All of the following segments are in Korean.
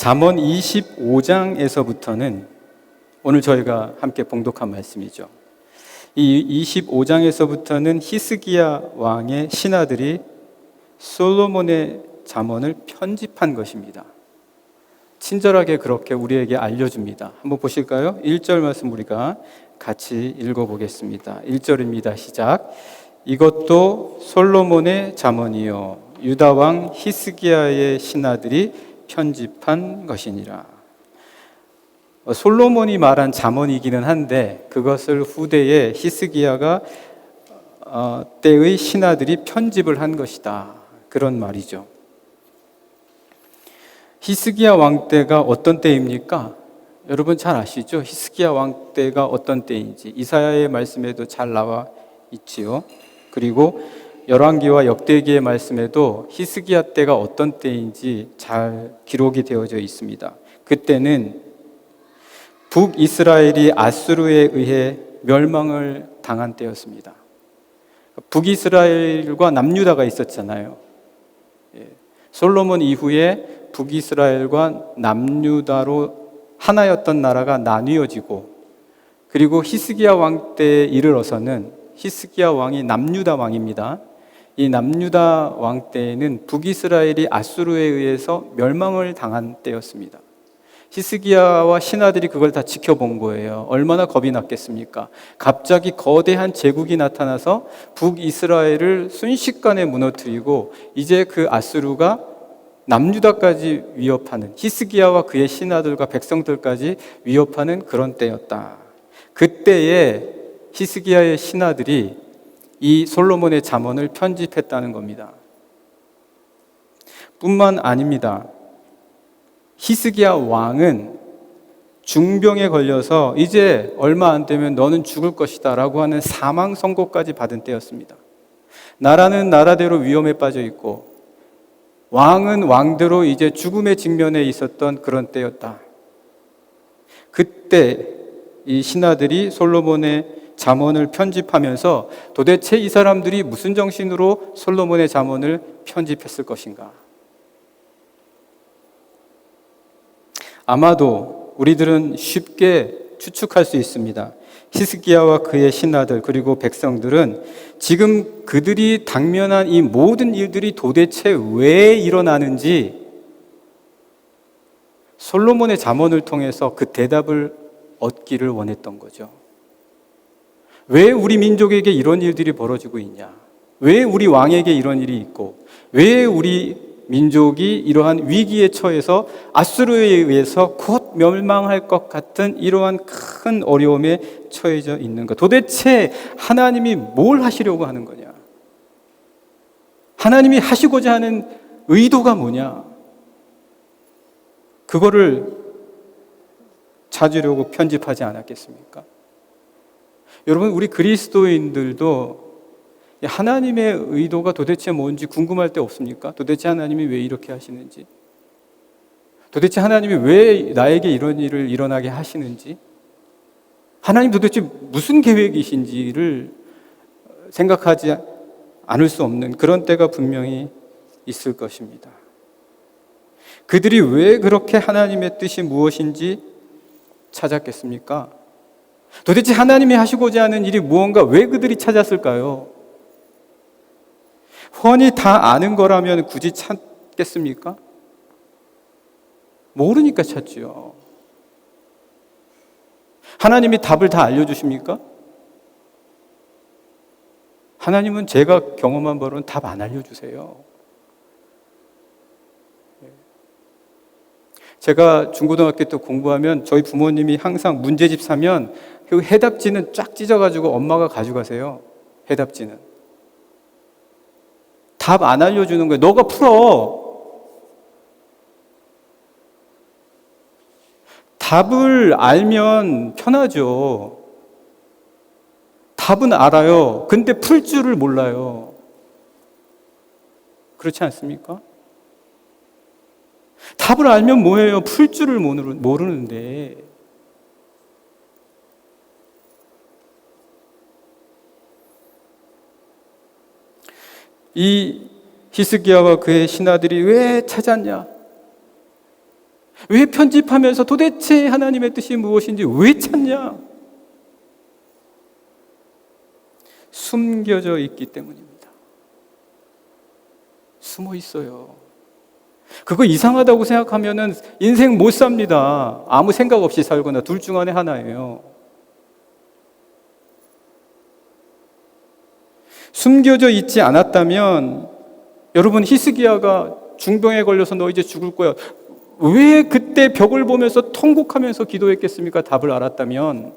잠언 25장에서부터는 오늘 저희가 함께 봉독한 말씀이죠. 이 25장에서부터는 히스기야 왕의 신하들이 솔로몬의 잠언을 편집한 것입니다. 친절하게 그렇게 우리에게 알려줍니다. 한번 보실까요? 1절 말씀 우리가 같이 읽어보겠습니다. 1절입니다. 시작. 이것도 솔로몬의 잠언이요. 유다 왕 히스기야의 신하들이 편집한 것이니라. 어, 솔로몬이 말한 잠언이기는 한데 그것을 후대에 히스기야가 어, 때의 신하들이 편집을 한 것이다. 그런 말이죠. 히스기야 왕 때가 어떤 때입니까? 여러분 잘 아시죠? 히스기야 왕 때가 어떤 때인지 이사야의 말씀에도 잘 나와 있지요. 그리고 열왕기와 역대기의 말씀에도 히스기야 때가 어떤 때인지 잘 기록이 되어져 있습니다. 그때는 북이스라엘이 아수르에 의해 멸망을 당한 때였습니다. 북이스라엘과 남유다가 있었잖아요. 예. 솔로몬 이후에 북이스라엘과 남유다로 하나였던 나라가 나뉘어지고 그리고 히스기야 왕 때에 이르러서는 히스기야 왕이 남유다 왕입니다. 이 남유다 왕 때에는 북이스라엘이 아수르에 의해서 멸망을 당한 때였습니다. 히스기야와 신하들이 그걸 다 지켜본 거예요. 얼마나 겁이 났겠습니까? 갑자기 거대한 제국이 나타나서 북이스라엘을 순식간에 무너뜨리고 이제 그 아수르가 남유다까지 위협하는 히스기야와 그의 신하들과 백성들까지 위협하는 그런 때였다. 그때에 히스기야의 신하들이 이 솔로몬의 잠언을 편집했다는 겁니다. 뿐만 아닙니다. 히스기야 왕은 중병에 걸려서 이제 얼마 안 되면 너는 죽을 것이다 라고 하는 사망 선고까지 받은 때였습니다. 나라는 나라대로 위험에 빠져 있고 왕은 왕대로 이제 죽음의 직면에 있었던 그런 때였다. 그때 이 신하들이 솔로몬의 잠언을 편집하면서 도대체 이 사람들이 무슨 정신으로 솔로몬의 잠언을 편집했을 것인가? 아마도 우리들은 쉽게 추측할 수 있습니다. 히스기야와 그의 신하들 그리고 백성들은 지금 그들이 당면한 이 모든 일들이 도대체 왜 일어나는지 솔로몬의 잠언을 통해서 그 대답을 얻기를 원했던 거죠. 왜 우리 민족에게 이런 일들이 벌어지고 있냐? 왜 우리 왕에게 이런 일이 있고 왜 우리 민족이 이러한 위기에 처해서 아수르에 의해서 곧 멸망할 것 같은 이러한 큰 어려움에 처해져 있는가? 도대체 하나님이 뭘 하시려고 하는 거냐? 하나님이 하시고자 하는 의도가 뭐냐? 그거를 찾으려고 편집하지 않았겠습니까? 여러분, 우리 그리스도인들도 하나님의 의도가 도대체 뭔지 궁금할 때 없습니까? 도대체 하나님이 왜 이렇게 하시는지? 도대체 하나님이 왜 나에게 이런 일을 일어나게 하시는지? 하나님 도대체 무슨 계획이신지를 생각하지 않을 수 없는 그런 때가 분명히 있을 것입니다. 그들이 왜 그렇게 하나님의 뜻이 무엇인지 찾았겠습니까? 도대체 하나님이 하시고자 하는 일이 무언가 왜 그들이 찾았을까요? 훤히 다 아는 거라면 굳이 찾겠습니까? 모르니까 찾지요. 하나님이 답을 다 알려주십니까? 하나님은 제가 경험한 바로는 답 안 알려주세요. 제가 중고등학교 때 공부하면 저희 부모님이 항상 문제집 사면 그 해답지는 쫙 찢어가지고 엄마가 가져가세요. 해답지는. 답 안 알려주는 거예요. 너가 풀어. 답을 알면 편하죠. 답은 알아요. 근데 풀 줄을 몰라요. 그렇지 않습니까? 답을 알면 뭐예요? 풀 줄을 모르는데. 이 히스기야와 그의 신하들이 왜 찾았냐? 왜 편집하면서 도대체 하나님의 뜻이 무엇인지 왜 찾냐? 숨겨져 있기 때문입니다. 숨어 있어요. 그거 이상하다고 생각하면은 인생 못 삽니다. 아무 생각 없이 살거나 둘 중 안에 하나예요. 숨겨져 있지 않았다면 여러분 히스기야가 중병에 걸려서 너 이제 죽을 거야. 왜 그때 벽을 보면서 통곡하면서 기도했겠습니까? 답을 알았다면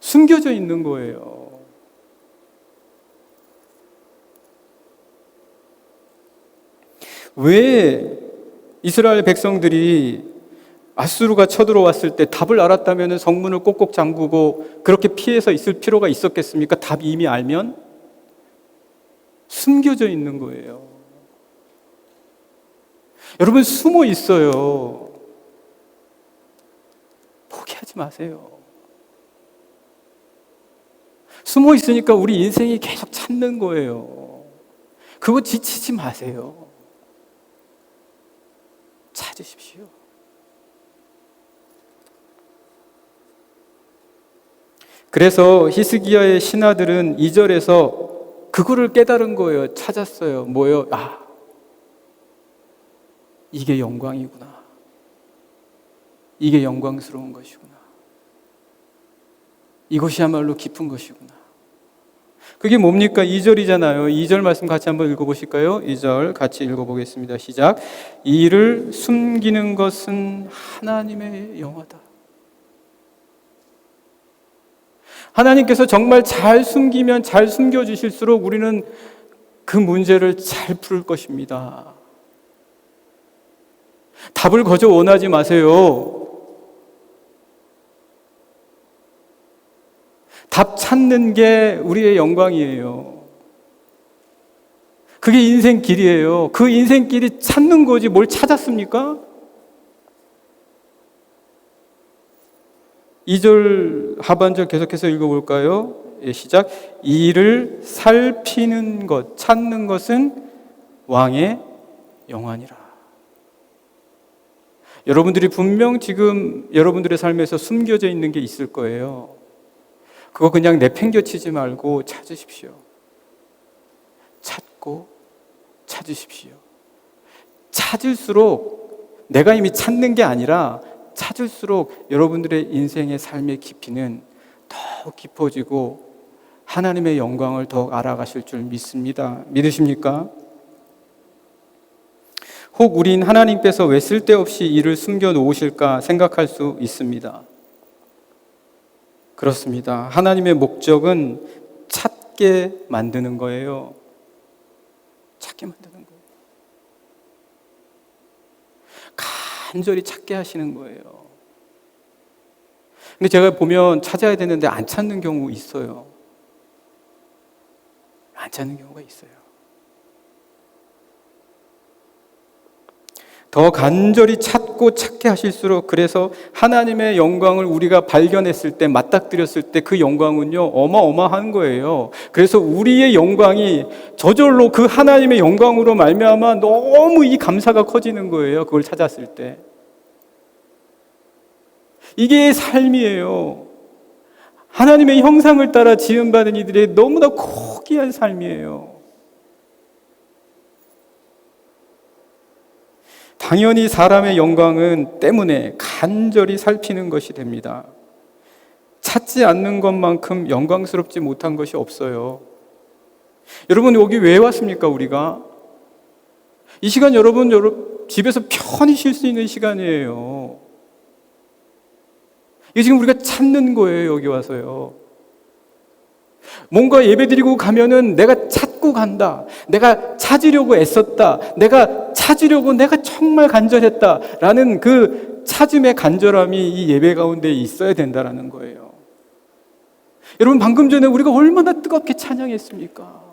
숨겨져 있는 거예요. 왜 이스라엘 백성들이 아수르가 쳐들어왔을 때 답을 알았다면 성문을 꼭꼭 잠그고 그렇게 피해서 있을 필요가 있었겠습니까? 답 이미 알면 숨겨져 있는 거예요. 여러분 숨어 있어요. 포기하지 마세요. 숨어 있으니까 우리 인생이 계속 찾는 거예요. 그거 지치지 마세요. 찾으십시오. 그래서 히스기야의 신하들은 2절에서 그거를 깨달은 거예요. 찾았어요. 뭐요? 아, 이게 영광이구나. 이게 영광스러운 것이구나. 이것이야말로 깊은 것이구나. 그게 뭡니까? 2절이잖아요. 2절 말씀 같이 한번 읽어보실까요? 2절 같이 읽어보겠습니다. 시작. 이를 숨기는 것은 하나님의 영화다. 하나님께서 정말 잘 숨기면 잘 숨겨주실수록 우리는 그 문제를 잘풀 것입니다. 답을 거저 원하지 마세요. 답 찾는 게 우리의 영광이에요. 그게 인생 길이에요. 그 인생 길이 찾는 거지 뭘 찾았습니까? 2절 하반절 계속해서 읽어볼까요? 예, 시작. 이를 살피는 것, 찾는 것은 왕의 영안이라. 여러분들이 분명 지금 여러분들의 삶에서 숨겨져 있는 게 있을 거예요. 그거 그냥 내팽겨치지 말고 찾으십시오. 찾고 찾으십시오. 찾을수록 내가 이미 찾는 게 아니라 찾을수록 여러분들의 인생의 삶의 깊이는 더 깊어지고 하나님의 영광을 더 알아가실 줄 믿습니다. 믿으십니까? 혹 우린 하나님께서 왜 쓸데없이 일을 숨겨 놓으실까 생각할 수 있습니다. 그렇습니다. 하나님의 목적은 찾게 만드는 거예요. 찾게 만드는 거예요. 간절히 찾게 하시는 거예요. 근데 제가 보면 찾아야 되는데 안 찾는 경우 있어요. 안 찾는 경우가 있어요. 더 간절히 찾고 찾게 하실수록 그래서 하나님의 영광을 우리가 발견했을 때 맞닥뜨렸을 때 그 영광은요 어마어마한 거예요. 그래서 우리의 영광이 저절로 그 하나님의 영광으로 말미암아 너무 이 감사가 커지는 거예요. 그걸 찾았을 때 이게 삶이에요. 하나님의 형상을 따라 지음받은 이들의 너무나 고귀한 삶이에요. 당연히 사람의 영광은 때문에 간절히 살피는 것이 됩니다. 찾지 않는 것만큼 영광스럽지 못한 것이 없어요. 여러분, 여기 왜 왔습니까, 우리가? 이 시간 여러분, 여러분, 집에서 편히 쉴 수 있는 시간이에요. 이게 지금 우리가 찾는 거예요, 여기 와서요. 뭔가 예배 드리고 가면은 내가 찾고 간다. 내가 찾으려고 애썼다. 내가 찾으려고 내가 정말 간절했다. 라는 그 찾음의 간절함이 이 예배 가운데 있어야 된다라는 거예요. 여러분, 방금 전에 우리가 얼마나 뜨겁게 찬양했습니까?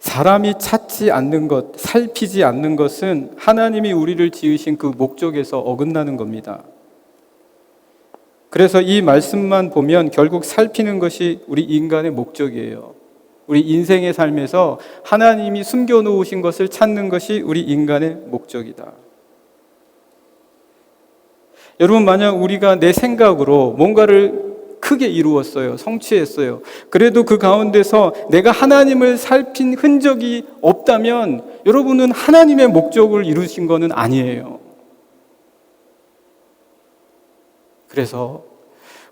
사람이 찾지 않는 것, 살피지 않는 것은 하나님이 우리를 지으신 그 목적에서 어긋나는 겁니다. 그래서 이 말씀만 보면 결국 살피는 것이 우리 인간의 목적이에요. 우리 인생의 삶에서 하나님이 숨겨놓으신 것을 찾는 것이 우리 인간의 목적이다. 여러분, 만약 우리가 내 생각으로 뭔가를 크게 이루었어요. 성취했어요. 그래도 그 가운데서 내가 하나님을 살핀 흔적이 없다면 여러분은 하나님의 목적을 이루신 것은 아니에요. 그래서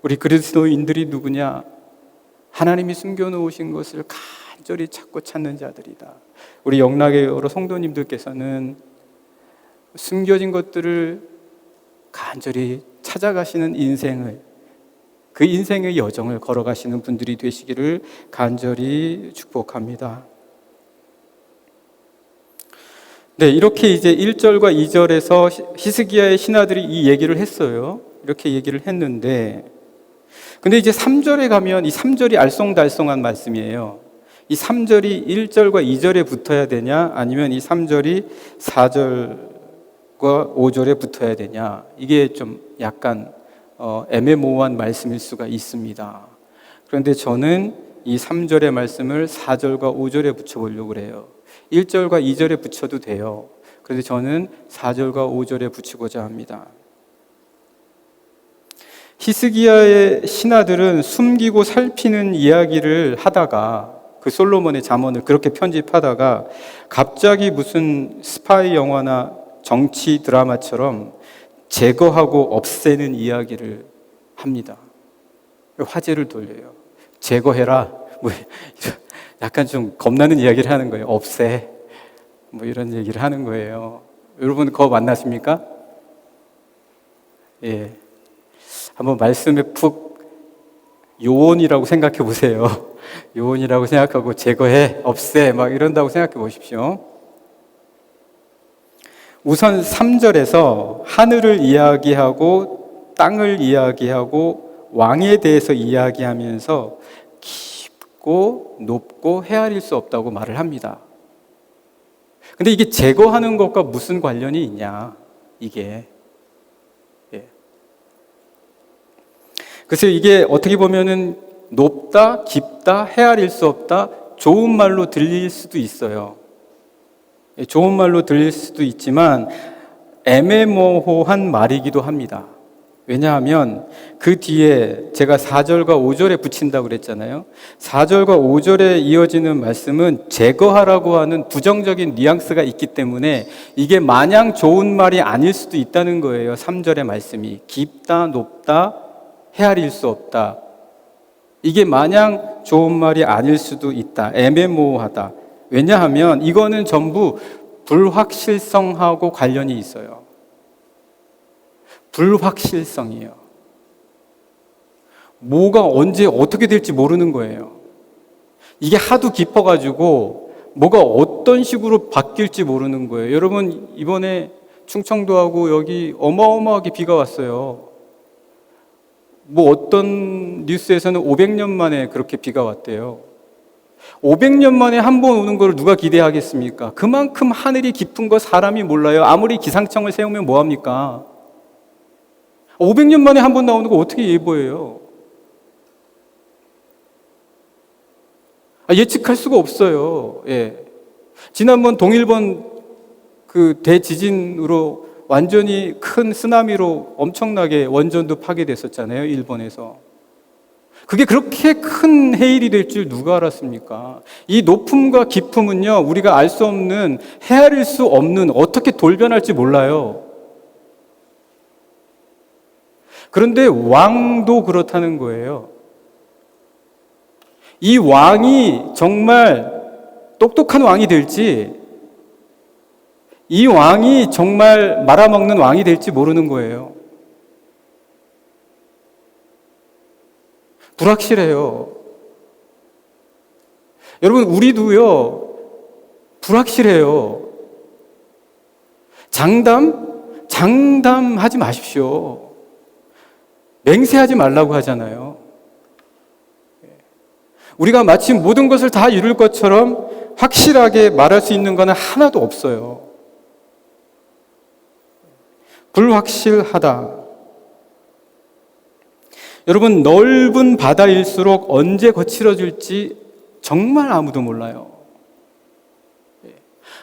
우리 그리스도인들이 누구냐? 하나님이 숨겨놓으신 것을 간절히 찾고 찾는 자들이다. 우리 영락의 여러 성도님들께서는 숨겨진 것들을 간절히 찾아가시는 인생을 그 인생의 여정을 걸어가시는 분들이 되시기를 간절히 축복합니다. 네, 이렇게 이제 1절과 2절에서 히스기야의 신하들이 이 얘기를 했어요. 이렇게 얘기를 했는데 근데 이제 3절에 가면 이 3절이 알쏭달쏭한 말씀이에요. 이 3절이 1절과 2절에 붙어야 되냐 아니면 이 3절이 4절과 5절에 붙어야 되냐 이게 좀 약간 어, 애매모호한 말씀일 수가 있습니다. 그런데 저는 이 3절의 말씀을 4절과 5절에 붙여보려고 그래요. 1절과 2절에 붙여도 돼요. 그런데 저는 4절과 5절에 붙이고자 합니다. 히스기야의 신하들은 숨기고 살피는 이야기를 하다가 그 솔로몬의 잠언을 그렇게 편집하다가 갑자기 무슨 스파이 영화나 정치 드라마처럼 제거하고 없애는 이야기를 합니다. 화제를 돌려요. 제거해라. 뭐 약간 좀 겁나는 이야기를 하는 거예요. 없애. 뭐 이런 얘기를 하는 거예요. 여러분 그거 만났습니까? 예. 한번 말씀에 푹 요원이라고 생각해 보세요. 요원이라고 생각하고 제거해, 없애, 막 이런다고 생각해 보십시오. 우선 3절에서 하늘을 이야기하고 땅을 이야기하고 왕에 대해서 이야기하면서 깊고 높고 헤아릴 수 없다고 말을 합니다. 근데 이게 제거하는 것과 무슨 관련이 있냐? 이게. 그래서 이게 어떻게 보면은 높다, 깊다, 헤아릴 수 없다, 좋은 말로 들릴 수도 있어요. 예, 좋은 말로 들릴 수도 있지만 애매모호한 말이기도 합니다. 왜냐하면 그 뒤에 제가 4절과 5절에 붙인다고 그랬잖아요. 4절과 5절에 이어지는 말씀은 제거하라고 하는 부정적인 뉘앙스가 있기 때문에 이게 마냥 좋은 말이 아닐 수도 있다는 거예요. 3절의 말씀이. 깊다, 높다, 헤아릴 수 없다. 이게 마냥 좋은 말이 아닐 수도 있다. 애매모호하다. 왜냐하면 이거는 전부 불확실성하고 관련이 있어요. 불확실성이에요. 뭐가 언제 어떻게 될지 모르는 거예요. 이게 하도 깊어가지고 뭐가 어떤 식으로 바뀔지 모르는 거예요. 여러분, 이번에 충청도하고 여기 어마어마하게 비가 왔어요. 뭐 어떤 뉴스에서는 500년 만에 그렇게 비가 왔대요. 500년 만에 한 번 오는 걸 누가 기대하겠습니까? 그만큼 하늘이 깊은 거 사람이 몰라요. 아무리 기상청을 세우면 뭐합니까? 500년 만에 한 번 나오는 거 어떻게 예보해요? 아, 예측할 수가 없어요. 예. 지난번 동일본 그 대지진으로 완전히 큰 쓰나미로 엄청나게 원전도 파괴됐었잖아요. 일본에서. 그게 그렇게 큰 해일이 될 줄 누가 알았습니까? 이 높음과 깊음은요, 우리가 알 수 없는, 헤아릴 수 없는, 어떻게 돌변할지 몰라요. 그런데 왕도 그렇다는 거예요. 이 왕이 정말 똑똑한 왕이 될지, 이 왕이 정말 말아먹는 왕이 될지 모르는 거예요. 불확실해요. 여러분, 우리도요, 불확실해요. 장담? 장담하지 마십시오. 맹세하지 말라고 하잖아요. 우리가 마치 모든 것을 다 이룰 것처럼 확실하게 말할 수 있는 것은 하나도 없어요. 불확실하다. 여러분, 넓은 바다일수록 언제 거칠어질지 정말 아무도 몰라요. 예.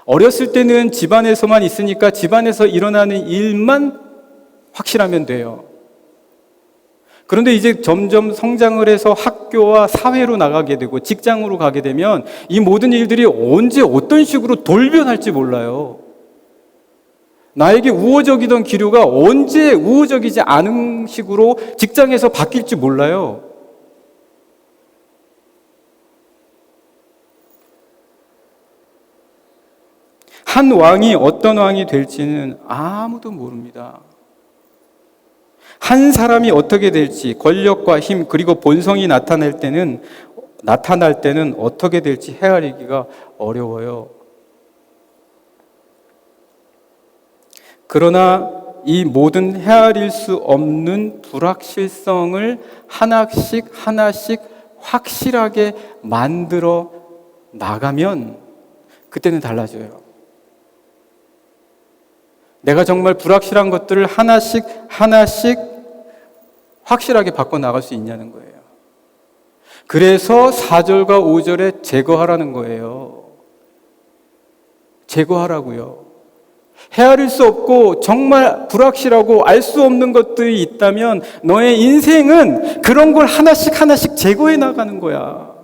어렸을 때는 집안에서만 있으니까 집안에서 일어나는 일만 확실하면 돼요. 그런데 이제 점점 성장을 해서 학교와 사회로 나가게 되고 직장으로 가게 되면 이 모든 일들이 언제 어떤 식으로 돌변할지 몰라요. 나에게 우호적이던 기류가 언제 우호적이지 않은 식으로 직장에서 바뀔지 몰라요. 한 왕이 어떤 왕이 될지는 아무도 모릅니다. 한 사람이 어떻게 될지 권력과 힘 그리고 본성이 나타날 때는 나타날 때는 어떻게 될지 헤아리기가 어려워요. 그러나 이 모든 헤아릴 수 없는 불확실성을 하나씩 하나씩 확실하게 만들어 나가면 그때는 달라져요. 내가 정말 불확실한 것들을 하나씩 하나씩 확실하게 바꿔 나갈 수 있냐는 거예요. 그래서 4절과 5절에 제거하라는 거예요. 제거하라고요. 헤아릴 수 없고 정말 불확실하고 알 수 없는 것들이 있다면 너의 인생은 그런 걸 하나씩 하나씩 제거해 나가는 거야.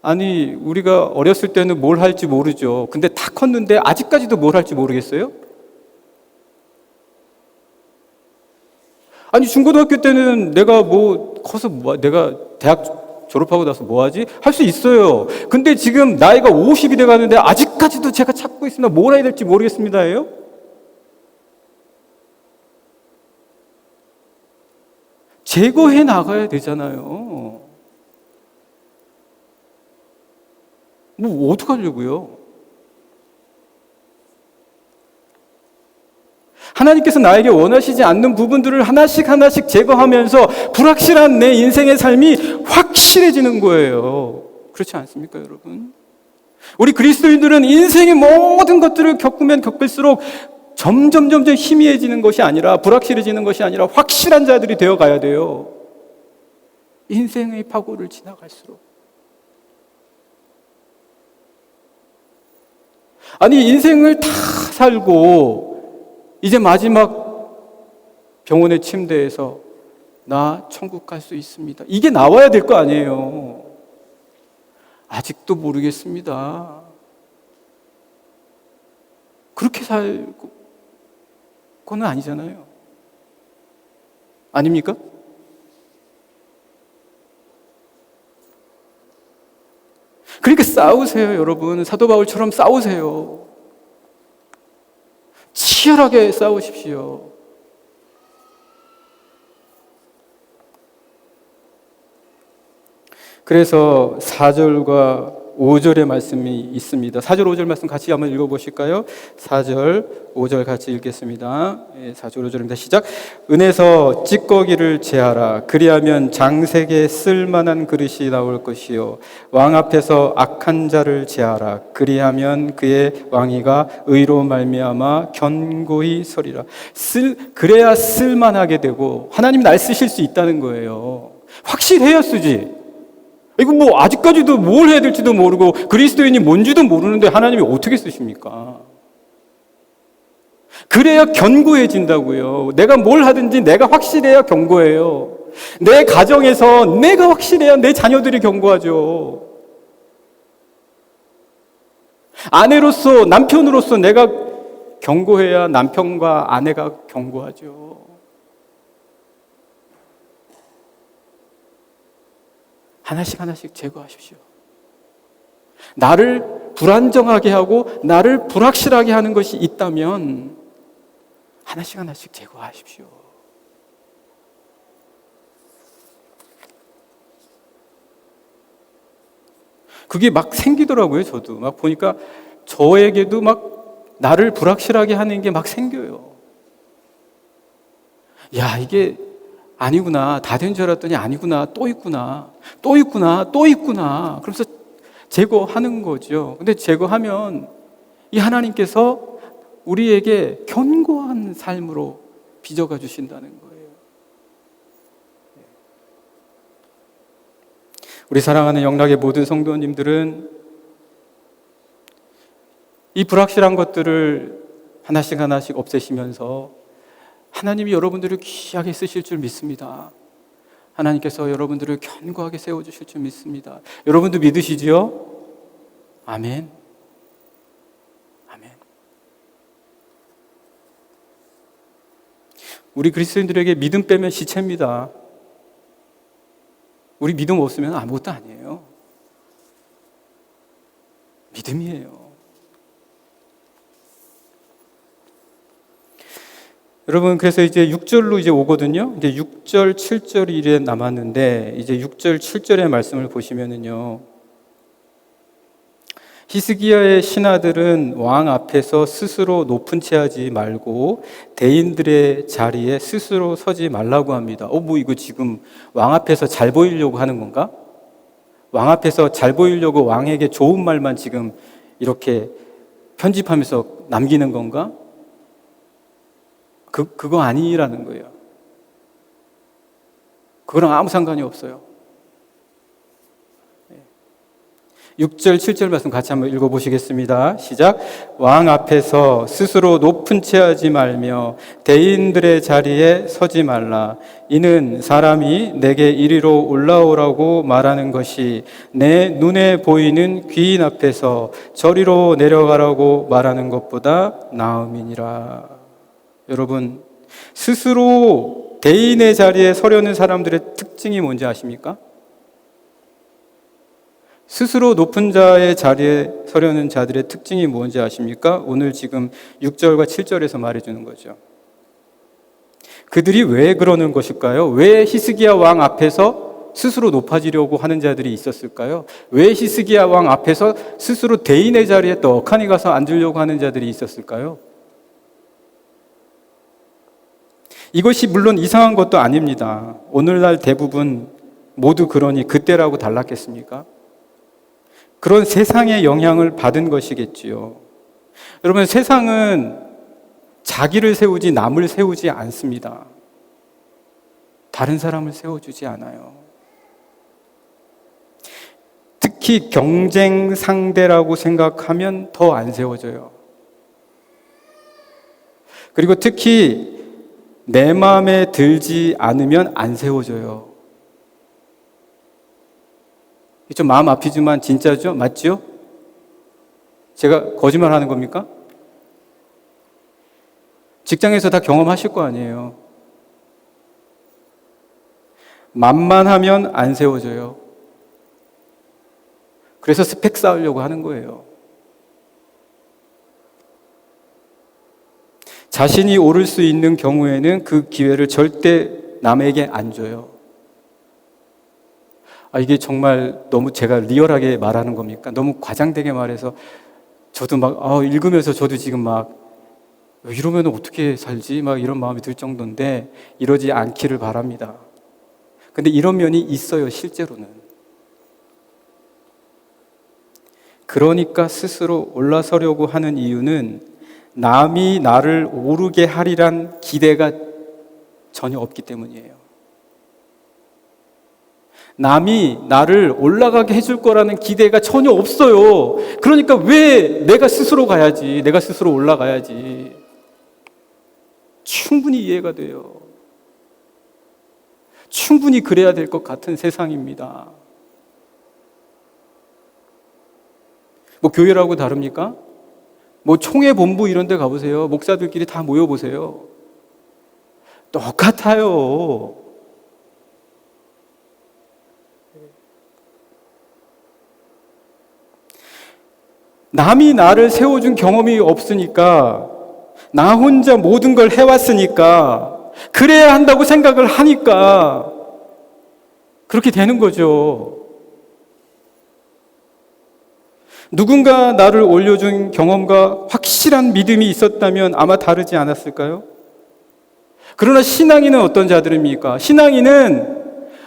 아니, 우리가 어렸을 때는 뭘 할지 모르죠. 근데 다 컸는데 아직까지도 뭘 할지 모르겠어요? 아니, 중고등학교 때는 내가 뭐, 커서 뭐, 내가 대학 졸업하고 나서 뭐 하지? 할 수 있어요. 근데 지금 나이가 50이 돼 가는데 아직까지도 제가 찾고 있습니다. 뭘 해야 될지 모르겠습니다예요? 제거해 나가야 되잖아요. 뭐 어떡하려고요? 하나님께서 나에게 원하시지 않는 부분들을 하나씩 하나씩 제거하면서 불확실한 내 인생의 삶이 확실해지는 거예요. 그렇지 않습니까, 여러분? 우리 그리스도인들은 인생의 모든 것들을 겪으면 겪을수록 점점 점점 희미해지는 것이 아니라 불확실해지는 것이 아니라 확실한 자들이 되어 가야 돼요. 인생의 파고를 지나갈수록 아니 인생을 다 살고 이제 마지막 병원의 침대에서 나 천국 갈 수 있습니다. 이게 나와야 될 거 아니에요. 아직도 모르겠습니다. 그렇게 살고 그건 아니잖아요. 아닙니까? 그러니까 싸우세요, 여러분. 사도 바울처럼 싸우세요. 치열하게 싸우십시오. 그래서 4절과 5절의 말씀이 있습니다. 4절, 5절 말씀 같이 한번 읽어보실까요? 4절, 5절 같이 읽겠습니다. 4절, 5절입니다. 시작. 은에서 찌꺼기를 제하라. 그리하면 장색에 쓸만한 그릇이 나올 것이요. 왕 앞에서 악한 자를 제하라. 그리하면 그의 왕위가 의로 말미암아 견고히 서리라. 쓸, 그래야 쓸만하게 되고 하나님이 날 쓰실 수 있다는 거예요. 확실해야 쓰지. 이거 뭐 아직까지도 뭘 해야 될지도 모르고 그리스도인이 뭔지도 모르는데 하나님이 어떻게 쓰십니까? 그래야 견고해진다고요. 내가 뭘 하든지 내가 확실해야 견고해요. 내 가정에서 내가 확실해야 내 자녀들이 견고하죠. 아내로서 남편으로서 내가 견고해야 남편과 아내가 견고하죠. 하나씩 하나씩 제거하십시오. 나를 불안정하게 하고 나를 불확실하게 하는 것이 있다면 하나씩 하나씩 제거하십시오. 그게 막 생기더라고요, 저도. 막 보니까 저에게도 막 나를 불확실하게 하는 게 막 생겨요. 야, 이게 아니구나. 다 된 줄 알았더니 아니구나. 또 있구나. 또 있구나. 또 있구나. 그러면서 제거하는 거죠. 근데 제거하면 이 하나님께서 우리에게 견고한 삶으로 빚어가 주신다는 거예요. 우리 사랑하는 영락의 모든 성도님들은 이 불확실한 것들을 하나씩 하나씩 없애시면서 하나님이 여러분들을 귀하게 쓰실 줄 믿습니다. 하나님께서 여러분들을 견고하게 세워주실 줄 믿습니다. 여러분도 믿으시지요? 아멘. 아멘. 우리 그리스도인들에게 믿음 빼면 시체입니다. 우리 믿음 없으면 아무것도 아니에요. 믿음이에요. 여러분 그래서 이제 6절로 이제 오거든요. 이제 6절, 7절이 이래 남았는데 이제 6절, 7절의 말씀을 보시면은요. 히스기야의 신하들은 왕 앞에서 스스로 높은 채 하지 말고 대인들의 자리에 스스로 서지 말라고 합니다. 어, 뭐 이거 지금 왕 앞에서 잘 보이려고 하는 건가? 왕 앞에서 잘 보이려고 왕에게 좋은 말만 지금 이렇게 편집하면서 남기는 건가? 그, 그거 아니라는 거예요. 그거랑 아무 상관이 없어요. 6절, 7절 말씀 같이 한번 읽어보시겠습니다. 시작. 왕 앞에서 스스로 높은 채 하지 말며 대인들의 자리에 서지 말라. 이는 사람이 내게 이리로 올라오라고 말하는 것이 내 눈에 보이는 귀인 앞에서 저리로 내려가라고 말하는 것보다 나음이니라. 여러분, 스스로 대인의 자리에 서려는 사람들의 특징이 뭔지 아십니까? 스스로 높은 자의 자리에 서려는 자들의 특징이 뭔지 아십니까? 오늘 지금 6절과 7절에서 말해주는 거죠. 그들이 왜 그러는 것일까요? 왜 히스기야 왕 앞에서 스스로 높아지려고 하는 자들이 있었을까요? 왜 히스기야 왕 앞에서 스스로 대인의 자리에 떡하니 가서 앉으려고 하는 자들이 있었을까요? 이것이 물론 이상한 것도 아닙니다. 오늘날 대부분 모두 그러니 그때라고 달랐겠습니까? 그런 세상의 영향을 받은 것이겠지요. 여러분, 세상은 자기를 세우지 남을 세우지 않습니다. 다른 사람을 세워주지 않아요. 특히 경쟁 상대라고 생각하면 더 안 세워져요. 그리고 특히 내 마음에 들지 않으면 안 세워져요. 좀 마음 아프지만 진짜죠? 맞죠? 제가 거짓말 하는 겁니까? 직장에서 다 경험하실 거 아니에요. 만만하면 안 세워져요. 그래서 스펙 쌓으려고 하는 거예요. 자신이 오를 수 있는 경우에는 그 기회를 절대 남에게 안 줘요. 아, 이게 정말 너무 제가 리얼하게 말하는 겁니까? 너무 과장되게 말해서 저도 막, 아, 읽으면서 저도 지금 막, 이러면 어떻게 살지? 막 이런 마음이 들 정도인데, 이러지 않기를 바랍니다. 근데 이런 면이 있어요, 실제로는. 그러니까 스스로 올라서려고 하는 이유는 남이 나를 오르게 하리란 기대가 전혀 없기 때문이에요. 남이 나를 올라가게 해줄 거라는 기대가 전혀 없어요. 그러니까 왜 내가 스스로 가야지, 내가 스스로 올라가야지. 충분히 이해가 돼요. 충분히 그래야 될 것 같은 세상입니다. 뭐 교회라고 다릅니까? 뭐 총회 본부 이런 데 가보세요. 목사들끼리 다 모여보세요. 똑같아요. 남이 나를 세워준 경험이 없으니까, 나 혼자 모든 걸 해왔으니까, 그래야 한다고 생각을 하니까, 그렇게 되는 거죠. 누군가 나를 올려준 경험과 확실한 믿음이 있었다면 아마 다르지 않았을까요? 그러나 신앙인은 어떤 자들입니까? 신앙인은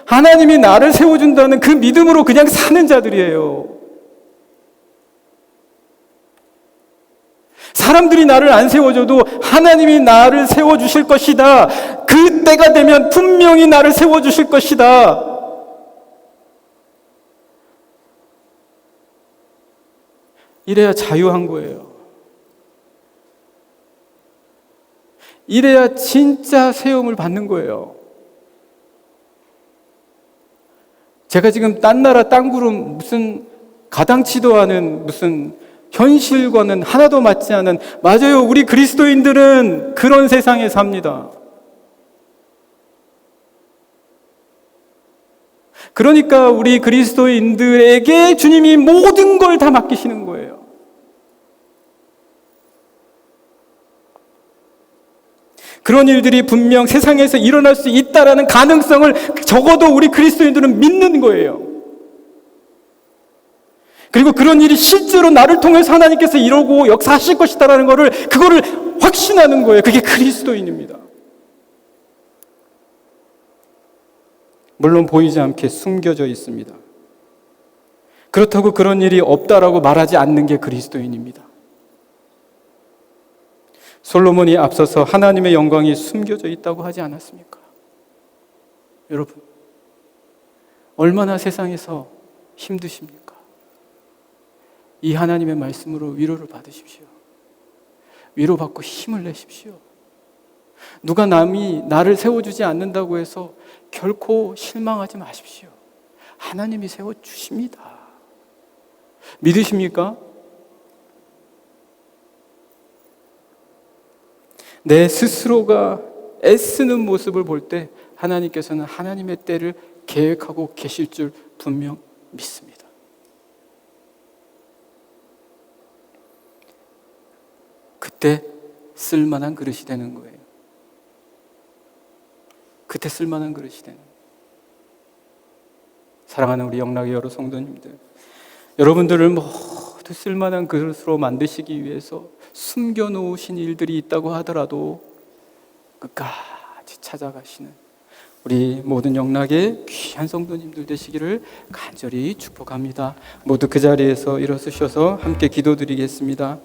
하나님이 나를 세워준다는 그 믿음으로 그냥 사는 자들이에요. 사람들이 나를 안 세워줘도 하나님이 나를 세워주실 것이다. 그 때가 되면 분명히 나를 세워주실 것이다. 이래야 자유한 거예요. 이래야 진짜 세움을 받는 거예요. 제가 지금 딴 나라 딴 구름 무슨 가당치도 않은 무슨 현실과는 하나도 맞지 않은 맞아요. 우리 그리스도인들은 그런 세상에 삽니다. 그러니까 우리 그리스도인들에게 주님이 모든 걸 다 맡기시는 거예요. 그런 일들이 분명 세상에서 일어날 수 있다라는 가능성을 적어도 우리 그리스도인들은 믿는 거예요. 그리고 그런 일이 실제로 나를 통해서 하나님께서 이러고 역사하실 것이다라는 것을 그거를 확신하는 거예요. 그게 그리스도인입니다. 물론 보이지 않게 숨겨져 있습니다. 그렇다고 그런 일이 없다라고 말하지 않는 게 그리스도인입니다. 솔로몬이 앞서서 하나님의 영광이 숨겨져 있다고 하지 않았습니까? 여러분, 얼마나 세상에서 힘드십니까? 이 하나님의 말씀으로 위로를 받으십시오. 위로받고 힘을 내십시오. 누가 남이 나를 세워주지 않는다고 해서 결코 실망하지 마십시오. 하나님이 세워주십니다. 믿으십니까? 내 스스로가 애쓰는 모습을 볼 때 하나님께서는 하나님의 때를 계획하고 계실 줄 분명 믿습니다. 그때 쓸만한 그릇이 되는 거예요. 그때 쓸만한 그릇이 되는 거예요. 사랑하는 우리 영락의 여러 성도님들, 여러분들을 모 두 쓸만한 그릇으로 만드시기 위해서 숨겨놓으신 일들이 있다고 하더라도 끝까지 찾아가시는 우리 모든 영락의 귀한 성도님들 되시기를 간절히 축복합니다. 모두 그 자리에서 일어서셔서 함께 기도드리겠습니다.